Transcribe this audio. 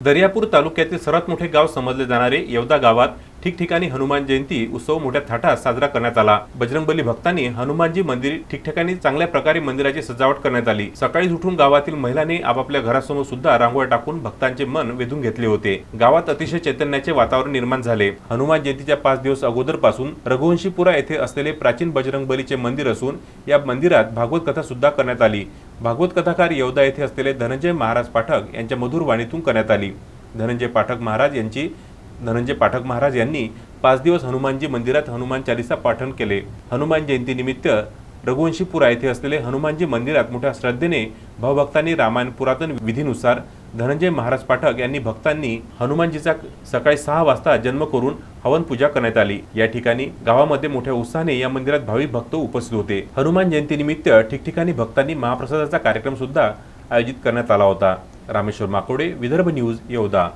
दर्यापूर तालुक्यातील सर्वात मोठे गाव समजले जाणारे येवदा गावात ठिकठिकाणी हनुमान जयंती उत्सव मोठ्या थाटात साजरा करण्यात आला. बजरंगबली भक्तांनी हनुमानजी मंदिर ठिकठिकाणी चांगल्या प्रकारे मंदिराची सजावट करण्यात आली. सकाळी उठून गावातील महिलांनी आपापल्या घरासमोर सुद्धा रांगोळ्या टाकून भक्तांचे मन वेधून घेतले होते. गावात अतिशय चैतन्याचे वातावरण निर्माण झाले. हनुमान जयंतीच्या पाच दिवस अगोदरपासून रघुवंशीपुरा येथे असलेले प्राचीन बजरंगबलीचे मंदिर असून या मंदिरात भागवत कथा सुद्धा करण्यात आली. भागवत कथाकार येवदा येथे असलेले धनंजय महाराज पाठक यांच्या मधुर वाणीतून करण्यात आली. धनंजय पाठक महाराज यांची धनंजय पाठक महाराज यांनी पाच दिवस हनुमानजी मंदिरात हनुमान चालिसा पाठन केले. हनुमान जयंतीनिमित्त रघुवंशीपुरा येथे असलेले हनुमानजी मंदिरात मोठ्या श्रद्धेने भावभक्तांनी रामायण पुरातन विधीनुसार धनंजय महाराज पाठक यांनी भक्तांनी हनुमानजीचा सकाळी सहा वाजता जन्म करून हवन पूजा करण्यात आली. या ठिकाणी गावामध्ये मोठ्या उत्साहाने या मंदिरात भाविक भक्त उपस्थित होते. हनुमान जयंतीनिमित्त ठिकठिकाणी भक्तांनी महाप्रसादाचा कार्यक्रम सुद्धा आयोजित करण्यात आला होता. रामेश्वर माकोडे विदर्भ न्यूज येवदा.